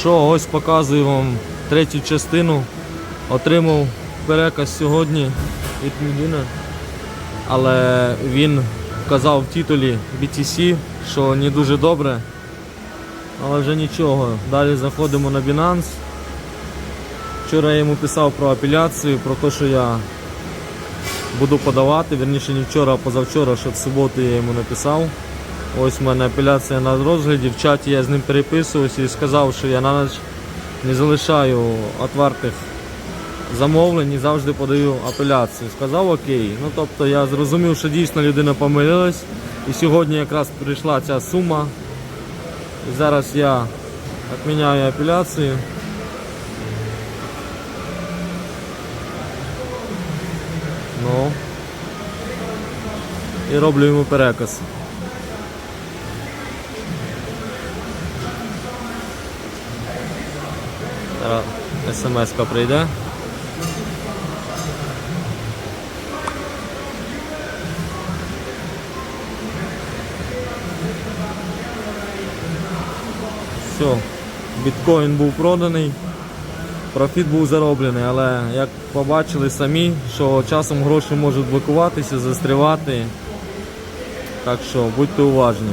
Що, ось показую вам третю частину. Отримав переказ сьогодні від Медіна. Але він вказав в титулі BTC, що не дуже добре. Але вже нічого. Далі заходимо на Binance. Вчора я йому писав про апеляцію, про те, що я буду подавати. Вірніше не вчора, а позавчора, що в суботу я йому написав. Ось в мене апеляція на розгляді. В чаті я з ним переписувався і сказав, що я на ніч не залишаю отвертих замовлень і завжди подаю апеляцію. Сказав окей. Ну тобто я зрозумів, що дійсно людина помилилась. І сьогодні якраз прийшла ця сума. І зараз я відміняю апеляцію. Ну. І роблю йому переказ. Зараз смс-ка прийде. Все, біткоін був проданий, профіт був зароблений, але як побачили самі, що часом гроші можуть блокуватися, застрівати. Так що будьте уважні.